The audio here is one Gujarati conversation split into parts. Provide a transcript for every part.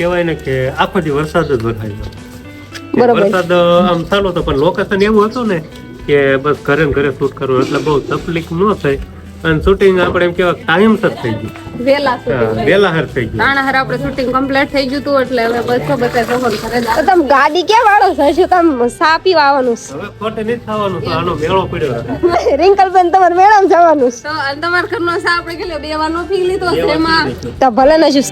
કહેવાય ને કે આખો દી વરસાદ જ વરસાય વરસાદ આમ ચાલો તો પણ લોકેશન એવું હતું ને કે બસ ઘરે ઘરે શૂટ કરવું એટલે બહુ તકલીફ ન થઈ. અને શૂટિંગ આપણે એમ કેવા ટાઈમ સર થઈ ગયું. વેલા વેલા હર થઈ ગયું. નાના હર આપણે શૂટિંગ કમ્પ્લીટ થઈ ગયું હતું એટલે હવે બસો બધા સફર ઘરે તો તમે ગાડી કે વાળો છો? હજુ તમે સાપી પીવા આવવાનું હવે ખોટે નહીં થવાનું તો આનો મેળો પડ્યો છે. રિંકલબેન તમારે મેળામાં જવાનું છે. તો અને તમારા ઘરનો સા આપણે કે બે વાર નો ફી લીધો છે એમાં? તો ભલે ન જુ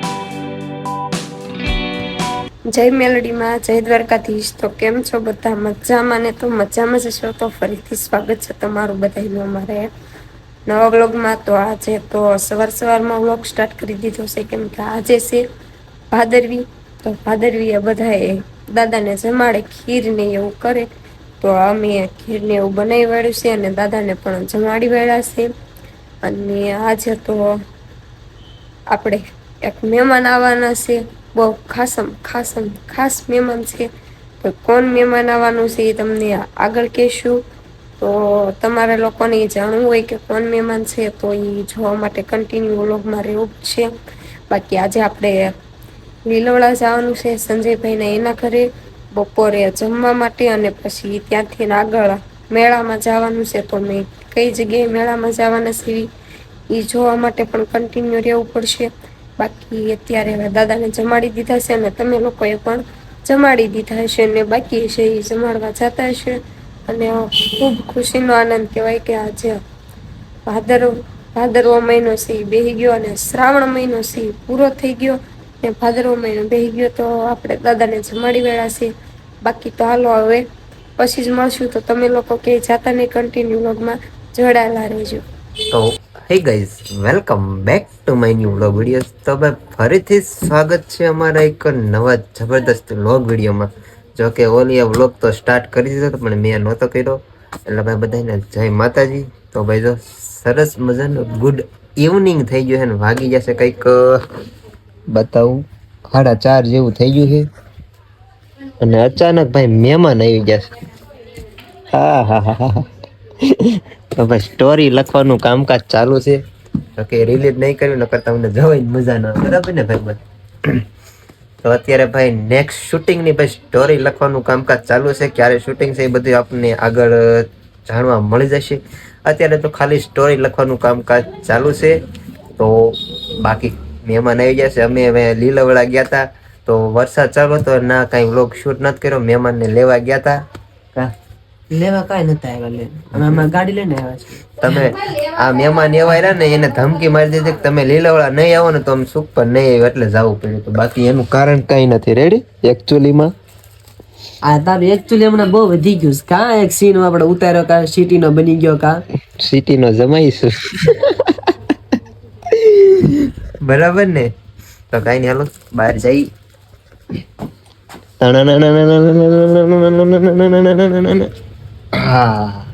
જય મેલડીમાં જય દ્વારકાધીશ. તો કેમ છો બધા? મજામાં ને તો મજામાં જ છો? તો ફરીથી સ્વાગત છે તમારું બધાનું અમારે. નવા વ્લોગમાં તો આજે તો સવાર સવારમાં વ્લોગ સ્ટાર્ટ કરી દીધો છે, કેમ કે આજે છે ભાદરવી. તો ભાદરવી એ બધાએ દાદાને જમાડે ખીર ને એવું કરે. તો અમે ખીર ને એવું બનાવી વાળ્યું છે અને દાદાને પણ જમાડી વાળ્યા છે. અને આજે તો આપણે એક મહેમાન આવવાના છે. બહુ ખાસમ ખાસમ, ખાસ મહેમાન છે. તો કોણ મહેમાન આવવાનું છે એ તમને આગળ કહેશું. તો તમારા લોકોને એ જાણવું હોય કે કોણ મહેમાન છે, તો એ જોવા માટે કન્ટિન્યુ વ્લોગમાં રહેવું છે. બાકી આજે આપણે લીલવડા જવાનું છે સંજયભાઈને એના ઘરે. બપોરે જમવા માટે અને પછી ત્યાંથી આગળ મેળામાં જવાનું છે. તો મેં કઈ જગ્યાએ મેળામાં જવાના સિવિ એ જોવા માટે પણ કન્ટિન્યુ રહેવું પડશે. બાકી અત્યારે હવે દાદાને જમાડી દીધા છે અને તમે લોકોએ પણ જમાડી દીધા હશે અને બાકી છે એ જમાડવા જતા હશે. અને ખૂબ ખુશીનો આનંદ કહેવાય કે આજે ભાદરવો ભાદરવો મહિનો એ બેહી ગયો અને શ્રાવણ મહિનો એ પૂરો થઈ ગયો. ને ભાદરવો મહિનો બેહી ગયો તો આપણે દાદાને જમાડી વેળા છે. બાકી તો હાલો હવે પછી જ મળશું. તો તમે લોકો કે જાતા નહીં કન્ટિન્યુ વ્લોગમાં જોડાયેલા રહેજો. તો hey guys welcome back to my new vlog video તો ભાઈ ફરીથી સ્વાગત છે અમારા એક નવા જબરદસ્ત વ્લોગ વિડીયોમાં જો કે ઓલી આ વ્લોગ તો સ્ટાર્ટ કરી દીધો પણ મેં નહોતો કર્યો. એટલે ભાઈ બધાને જય માતાજી. તો ભાઈ જો, સરસ મજાનું ગુડ ઇવનિંગ થઈ ગયું છે ને, વાગી જશે કંઈક બતાવું. સાડા ચાર જેવું થઈ ગયું છે. અને અચાનક ભાઈ મહેમાન આવી જશે હા હા હા હા. તો ભાઈ સ્ટોરી લખવાનું કામકાજ ચાલુ છે. તો કે રિલીઝ નહીં કર્યું નકર તમને જવાય મજા ના બરાબર ને ભાઈ બધું તો અત્યારે ભાઈ નેક્સ્ટ શૂટિંગની ભાઈ સ્ટોરી લખવાનું કામકાજ ચાલુ છે. ક્યારે શૂટિંગ છે એ બધું આપણને આગળ જાણવા મળી જશે. અત્યારે તો ખાલી સ્ટોરી લખવાનું કામકાજ ચાલુ છે. તો બાકી મહેમાન આવી જશે અમે હવે લીલાવડા ગયા હતા તો વરસાદ ચાલુ હતો ના કાંઈ વ્લોગ શૂટ નથી કર્યો. મહેમાનને લેવા ગયા હતા કા લેવા કાંઈ નતા આવ્યા લે અમે અમારી ગાડી લઈને આવ્યા છીએ તમે આ મહેમાન એવા રહ્યા ને એને ધમકી મારી દીધી કે તમે લીલાવાળા નહીં આવો ને તો અમે સુખ પર નહીં આવ્યો એટલે જવું પડ્યું તો બાકી એનું કારણ કઈ નથી રેડી એકચ્યુઅલીમાં આ તારું એકચ્યુઅલી હમણાં બહુ વધી ગયું છે કા એક સીન આપણે ઉતાર્યો કા સિટીનો બની ગયો કા સિટીનો જમાઈશું બરાબર ને તો કાંઈ નહીં હાલો બહાર જઈ હા.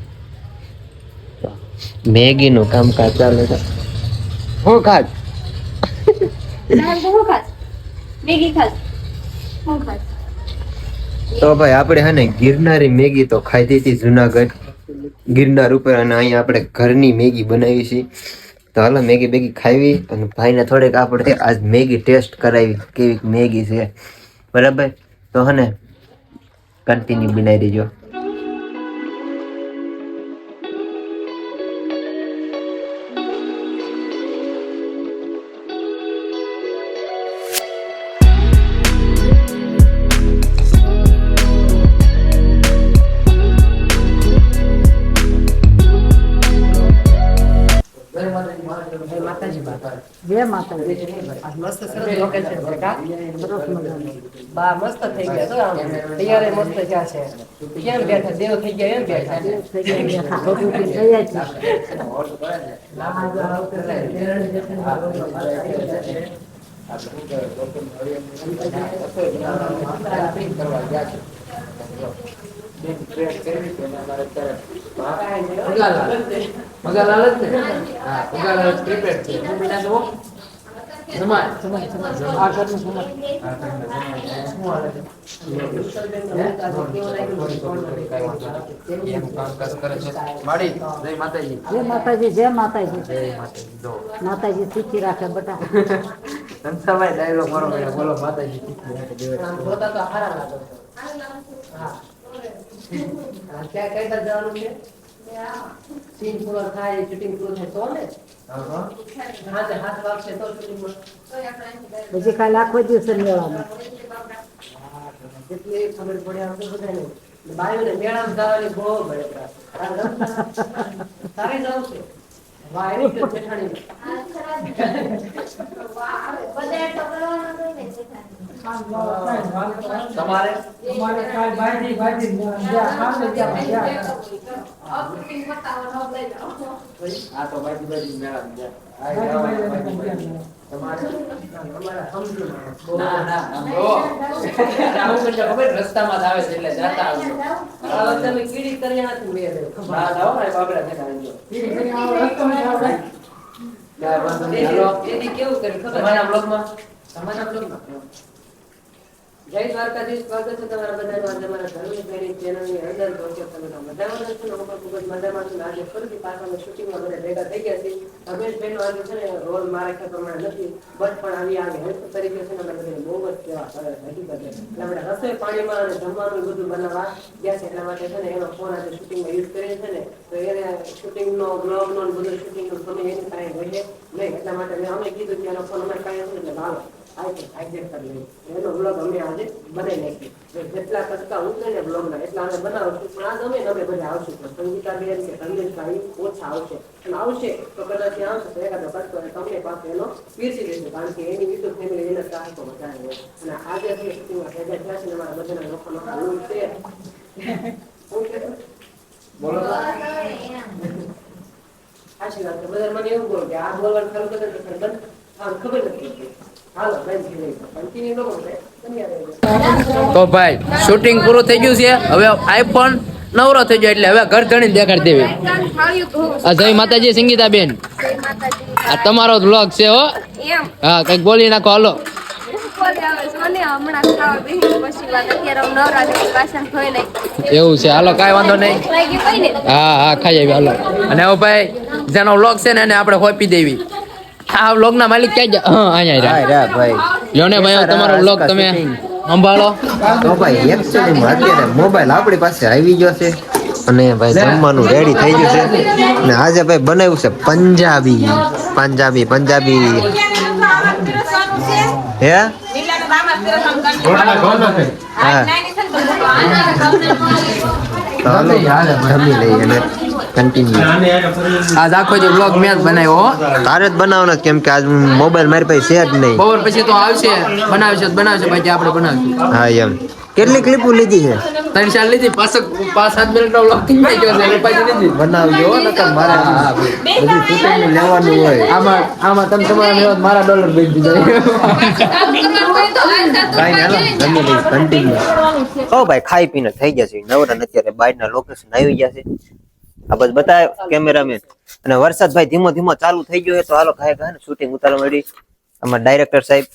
મેગીનું કામકાજ ચાલે છે. હું ખાજ તો ભાઈ આપણે હે ને ગિરનારી મેગી તો ખાધી હતી જુનાગઢ. ગિરનાર ઉપર અને અહીંયા આપણે ઘરની મેગી બનાવી છે. તો હાલો મેગી બેગી ખાવી અને ભાઈને થોડીક આપણે આજ મેગી ટેસ્ટ કરાવી કેવી મેગી છે. બરાબર? તો હે ને કન્ટિન્યુ બનાવી દેજો. બા મસ્ત થઈ ગયા તો આમ. તૈયાર મસ્ત થયા છે. કેમ બેઠા? દેવ થઈ ગયા એમ બેઠા? જય માતાજી. જય માતાજી માતાજી. સુખી રાખે બધા. સંસાભાઈ ડાયલોગ મારો ભાઈ બોલો માતાજી શીખી રાખે દિવસ આમ તો હારા લાગો. હા. હા, ક્યાં કઈ જવાનું છે? સીન પૂરો થાય શૂટિંગ પૂરું થાય તો ને હા, હા. હાથે હાથ વાગશે તો શૂટિંગમાં પછી કાલે આખો દિવસ મેળામાં જેટલી ખબર પડે તો બધાને. બાયોને મેળામાં જવાની બહુ હતા. તારે જવું છે તો જેઠાણીને. તમારે? કાલ બાજી બાજી જ્યાં ત્યાં જ્યાં આ તો બાજુ બાજુ મેળા રસ્તામાં આવે છે એટલે જાતા આવજો. તમે કીડી કરી નથી મેં એને ખબર. ના જાઓ ને બાબરા થઈને આવજો ઈ ઘડી આવો રસ્તો નથી આવડે. કાંઈ વાંધો નહીં. હાલો. એની- એની કેવું કર્યું તમારા બ્લોગમાં? તમારા બ્લોગમાં? જય દ્વારકાધીશ, સ્વાગત છે તમારા બધાનું. આજે અમારા ધર્મની પેઢી ચેનલની અંદર પહોંચે તમે મજામાં છો. ને ખૂબ જ મજામાં છું. આજે ફરીથી પાછા શૂટિંગમાં બધા ભેગા થઈ ગયા છીએ. રમેશભાઈનો આજે છે ને રોલ મારા ખ્યાલ પ્રમાણે નથી, બટ પણ આવી આજે હેલ્પ તરીકે છે ને અમે બહુ જ કેવા કરે છે એટલે આપણે રસોઈ પાણીમાં અને જમવાનું બધું બનાવવા ગયા છે. એટલા માટે છે ને એનો ફોન આજે શૂટિંગમાં યુઝ કરીએ છે ને. તો એને શૂટિંગનો બ્લોગનો ને બધું શૂટિંગનો સમય એની કાંઈ રહે નહીં. એટલા માટે મેં અમે કીધું કે એનો ફોન અમારી કાંઈ હશે એટલે કરી લઈએ. એનો બ્લોગ અમે આજે બનાવી નાખીએ. જેટલા ટકા ઉતરે ને બ્લોગના એટલા અમે બનાવશું. પણ આજ અમે અમે બધા આવશું પણ સંગીતાબેન કે ઓછા આવશે. અને આવશે તો કદાચ આવશે તો એકાદો કટકો અને તમને પાસે એનો પીરસી દેશું કારણ કે એની વિદ્યુત ફેમિલી એના ચાહકો વધારે હોય. અને આજે ભેગા થયા છે અમારા બધાના લોકોનો હાલ છે. બોલો. બધા મને એવું બોલ કે આ બોલવાનું કરે ખબર નથી પડતી. તો ભાઈ શૂટિંગ પૂરું થઈ ગયું છે. હવે આઈફોન નવરો થઈ ગયો એટલે હવે ઘર ધણી દેખાડી દેવી. આ જય માતાજી સંગીતા બેન આ તમારો બ્લોગ છે હો. હા કંઈક બોલી નાખો હાલો. એવું છે હાલો કઈ વાંધો નહીં. હા હા ખાઈ આવી હાલો. અને હવે ભાઈ જેનો વ્લોગ છે ને એને આપણે હોપી દેવી. આ વ્લોગ ના માલિક ક્યાં ગયા? હા અહીંયા રહ્યા. રા ભાઈ. યોને ભાઈ તમારો વ્લોગ તમે સંભાળો. તો ભાઈ એકચ્યુઅલીમાં અત્યારે મોબાઈલ આપણી પાસે આવી ગયો છે અને ભાઈ જમવાનું રેડી થઈ ગયું છે. અને આજે ભાઈ બનાવ્યું છે પંજાબી. પંજાબી પંજાબી. હે? હા. જમી લઈએ કન્ટિન્યુ આજ આખો જે વ્લોગ મેં જ બનાવ્યો. તારે જ બનાવવાનો કેમ કે આજ મોબાઈલ મારી પાસે છે જ નહીં. બપોર પછી તો આવશે. બનાવશે બનાવશે બાકી આપણે બનાવશું. હા એમ. કેટલી ક્લિપો લીધી છે? ત્રણ ચાર લીધી પાંચ પાંચ સાત મિનિટ નો બ્લોગ થઈ ગયો છે પછી લીધી બનાવજો નકર મારે બધું shooting લેવાનું હોય. આમાં આમાં તમે તમારા મેળો મારા ડોલર ભેજ દીધા ઓ ભાઈ ખાઈ પીને થઈ ગયા છે. નવરા અત્યારે બહારના લોકેશન આવી ગયા છે. આ બસ બતાવે કેમેરામેન અને વરસાદ ભાઈ ધીમો ધીમો ચાલુ થઈ ગયો છે તો હાલો ખાય ખાય ને શૂટિંગ ઉતારવા મળી અમારા ડાયરેક્ટર સાહેબ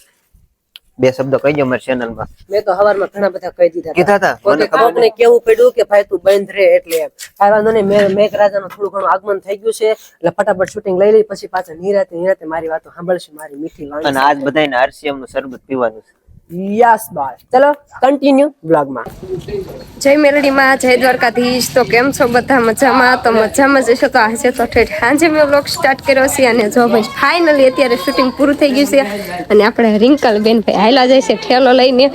બે શબ્દો કહી દો અમારી ચેનલમાં મેં. તો હવારમાં ઘણા બધા કહી દીધા કીધા હતા? મને ખબર કોકને કેવું પડ્યું કે ભાઈ તું બંધ રહે એટલે એમ. કાંઈ વાંધો નહીં મેં મેઘરાજાનું થોડું ઘણું આગમન થઈ ગયું છે. એટલે ફટાફટ શૂટિંગ લઈ લઈ પછી પાછા નિરાતે નિરાતે મારી વાતો સાંભળશે મારી મીઠી અને વાણી આજ બધાને આરસીએમનું શરબત પીવાનું છે. યસ બાય ચલો કન્ટિન્યુ બ્લોગમાં જય મેલડીમાં, જય દ્વારકાધીશ. તો કેમ છો? બધા મજામાં? તો મજામાં જશો તો આજે તો ઠેઠ સાંજે મેં બ્લોગ સ્ટાર્ટ કર્યો છે અને જો ભાઈ ફાઇનલી અત્યારે શૂટિંગ પૂરું થઈ ગયું છે અને આપણે રિંકલ બેન ભાઈ હાયલા જાય છે ઠેલો લઈને.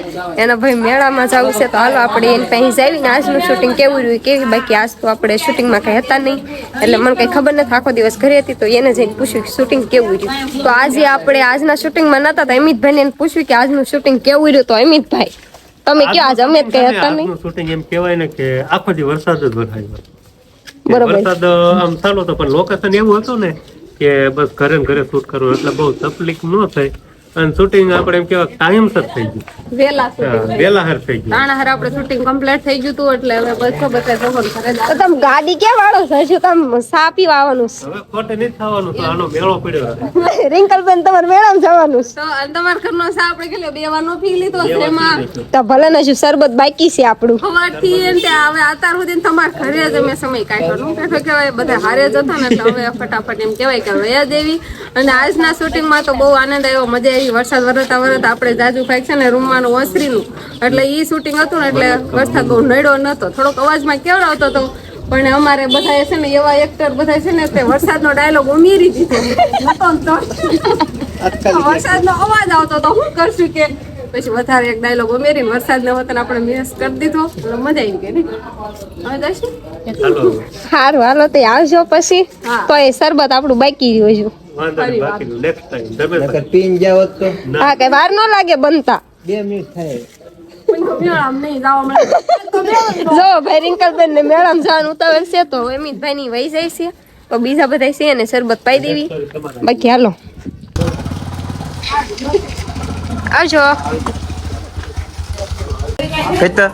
એના ભાઈ મેળામાં જવું છે, તો હાલો આપણે એની પાસે આવીને આજનું શૂટિંગ કેવું રહ્યું, કેવી બાકી આજ તો આપણે શૂટિંગમાં કંઈ હતા નહીં. એટલે મને કંઈ ખબર નથી, આખો દિવસ ઘરે હતી, તો એને જઈને પૂછ્યું શૂટિંગ કેવું રહ્યું? તો આજે આપણે આજના શૂટિંગમાં નતા તો અમિતભાઈને એને પૂછ્યું કે આજનું શૂટિંગ કેવું રહ્યું તો અમિતભાઈ? તમે કે આજ અમે જ કઈ હતા નહીં શૂટિંગ એમ કહેવાય ને કે આખો દી વરસાદ જ વરસાય. બરાબર. વરસાદ આમ ચાલો તો પણ લોકેશન એવું હતું ને કે બસ ઘરે ઘરે શૂટ કરવું એટલે બહુ તકલીફ ન થઈ. અને શૂટિંગ આપણે એમ કેવાય ટાઈમસર થઈ ગયું. વેલા હા, વહેલાસર થઈ ગયું. તાણા હર આપણે શૂટિંગ કમ્પ્લીટ થઈ ગયું તું એટલે હવે બધો બધા જવાનું કરે તો તમે ગાડી કે વાળો છો? હજુ તમે સાપી પીવા આવવાનું હવે ખોટે નહીં થવાનું તો આનો મેળો પડ્યો છે રિંકલબેન તમારે મેળામાં જવાનું તો અને તમાર ઘરનો સા આપણે કેટલો બે વાર નો પી લીધો છે એમાં? તો ભલે ને શું શરબત બાકી છે આપણું. સવારથી એમ તે હવે અત્યાર સુધી તમાર ઘરે જ અમે સમય કાઢ્યો. હું કહેતો કે બધા હારે જતા ને તો હવે ફટાફટ એમ કહેવાય કે વયા દેવી અને આજના શૂટિંગમાં તો બહુ આનંદ આવ્યો મજા આવી. વરસાદ વરતા વરતા આપણે જાજુ ખાઈ છે ને રૂમમાંનું ઓસરીનું. એટલે ઈ શૂટિંગ હતું ને એટલે વરસાદ બહુ નડ્યો નહોતો થોડોક અવાજમાં કેવડાવતો હતો પણ અમારે બધા છે ને એવા એક્ટર બધા છે ને તે વરસાદનો ડાયલોગ ઉમેરી દીધો. ને. વરસાદનો અવાજ આવતો તો શું કરશું કે? પછી વધારે એક ડાયલોગ ઉમેરીને વરસાદને વતન આપણે મેસ કરી દીધો. એટલે મજા આવી ગઈ ને? હવે સારું હાલો તે આવજો પછી. તો એ શરબત આપણું બાકી રહ્યું હજુ. વાંધો નહીં બાકી નેક્સ્ટ ટાઈમ તમે નકર પીન જાવ તો હા કઈ વાર ન લાગે બનતા બે મિનિટ થાય મેળામાં નહીં જવા મળે જો ભાઈ રિંકલબેન ને મેળામાં જવાનું ઉતાવળ છે તો અમિતભાઈ ની વહી જાય છે તો બીજા બધા છે ને શરબત પાઈ દેવી બાકી હાલો આવજો કહેતા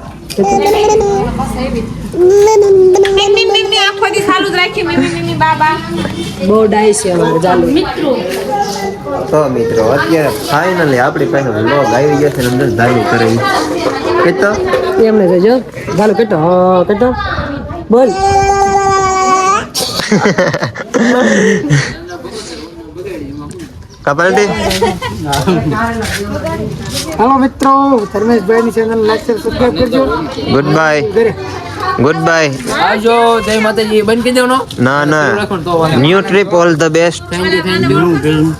તો મિત્રો અત્યારે ફાઇનલી આપણી પાસે વ્લોગ આવી ગયો છે અંદર ચાલુ કરી કહેતો એમને કહેજો. ચાલો કેટલો હા કેટલો બોલ. કપાલટી? હાલો મિત્રો ધર્મેશભાઈની ચેનલ લાઈક સબસ્ક્રાઇબ કરજો. ગુડ બાય ગુડ બાય આજો જય માતાજી. બંધ કરી દેવાનો. ના ના. New trip all the best thank you thank you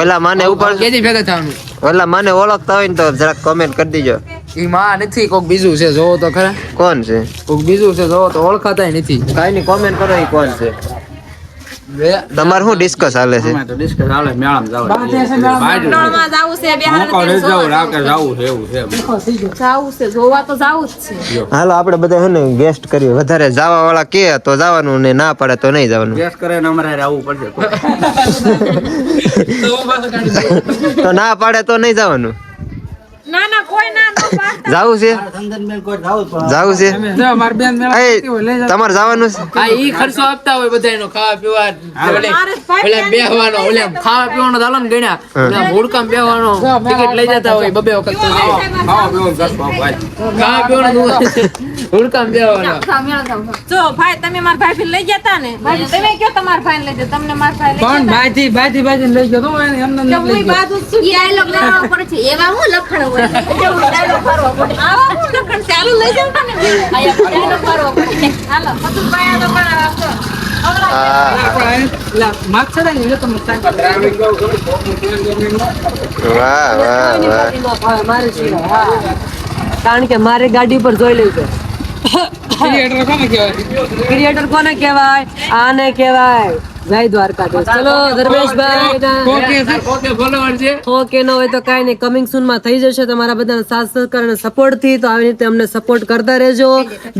ઓલા માને ઉપર કેદી ભેગા થવાનું? ઓલા માને ઓળખતા હોય ને તો જરાક કોમેન્ટ કરી દીજો. ઈ માં નથી કોક બીજું છે જોવો તો ખરા. કોણ છે? કોક બીજું છે જોવો તો ઓળખાતા નથી. કાઈ ની કોમેન્ટ કરો ઈ કોણ છે. તમારે શું ડિસ્કસ હાલે છે? બાર છે. મેળામાં જાવું છે બિહાર જાવું છે. જોવા તો જાવું જ છે. હાલો આપણે બધા છે ને ગેસ્ટ કરીએ. વધારે જવા વાળા કે તો જવાનું ને ના પડે તો નહીં જવાનું. તો ના પાડે તો નહીં જવાનું. ના ના કોઈ ના જાવું છે? જાવું છે માર બેન મેળા એ તમારે જવાનું છે? ઈ ખર્ચો આપતા હોય બધાયનો ખાવા પીવા ઓલે ઓલે બેહવાનો ઓલે ખાવા પીવાનો ચાલો ને ગણ્યા. ઓલે બેહવાનો ટિકિટ લઈ જતા હોય બબે વખત તો ખાવા પીવાનો હુડકામ બેહવાનો. જો ભાઈ તમે મારા ભાઈ લઈ ગયા તા ને તમે કયો તમારા ભાઈ લઈ જાઓ? તમને મારા ભાઈ પણ બાયથી લઈ ગયો તો એમને બાજુ એવા હું લખણ ચાલુ લઈ જાવ. કારણ કે મારે ગાડી પર જોઈ કોને કહેવાય ક્રિએટર કોને કહેવાય? આને કહેવાય? જય દ્વારકાધીશ. ચલો ધર્મેશભાઈ ઓકે ન હોય તો કાંઈ નહીં. કમિંગ સૂનમાં થઈ જશે તમારા બધાના સાથ સહકાર અને સપોર્ટથી. તો આવી રીતે અમને સપોર્ટ કરતા રહેજો.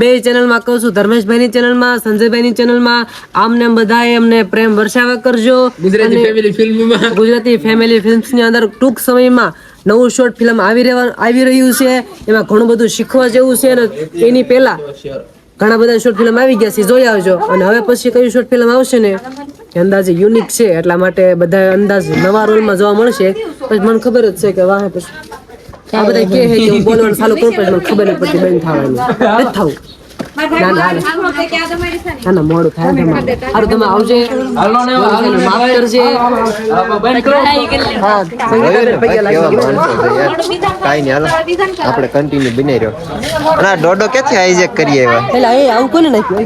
બે ચેનલમાં કહું છું ધર્મેશભાઈ ની ચેનલમાં સંજયભાઈ ની ચેનલમાં આમને બધાએ અમને પ્રેમ વર્ષાવા કરજો. Gujarati family film Gujarati family ફિલ્મ્સની અંદર ટૂંક સમયમાં નવું શોર્ટ ફિલ્મ આવી રહેવા આવી રહ્યું છે. એમાં ઘણું બધું શીખવા જેવું છે અને એની પહેલા ઘણા બધા શોર્ટ ફિલ્મ આવી ગયા છે, જોઈ આવજો. અને હવે પછી કયું શોર્ટ ફિલ્મ આવશે ને, એ અંદાજે યુનિક છે, એટલા માટે બધા અંદાજ નવા રોલમાં જોવા મળશે. પછી મને ખબર જ છે કે વાહ, પછી આ બધા કે હે બોલવાનું ચાલુ કરું, પછી મને ખબર નહીં પડતી બંધ થવાનું. થવું. ના ના મોડું થાય તમારે સારું તમે આવજે માફ કરજે યાર નહીં હાલો આપણે કન્ટિન્યુ બની રહ્યો અને આ ડોડો ક્યાંથી આઈજેક કરીએ એવા પેલા એ આવું કોને નાખ્યું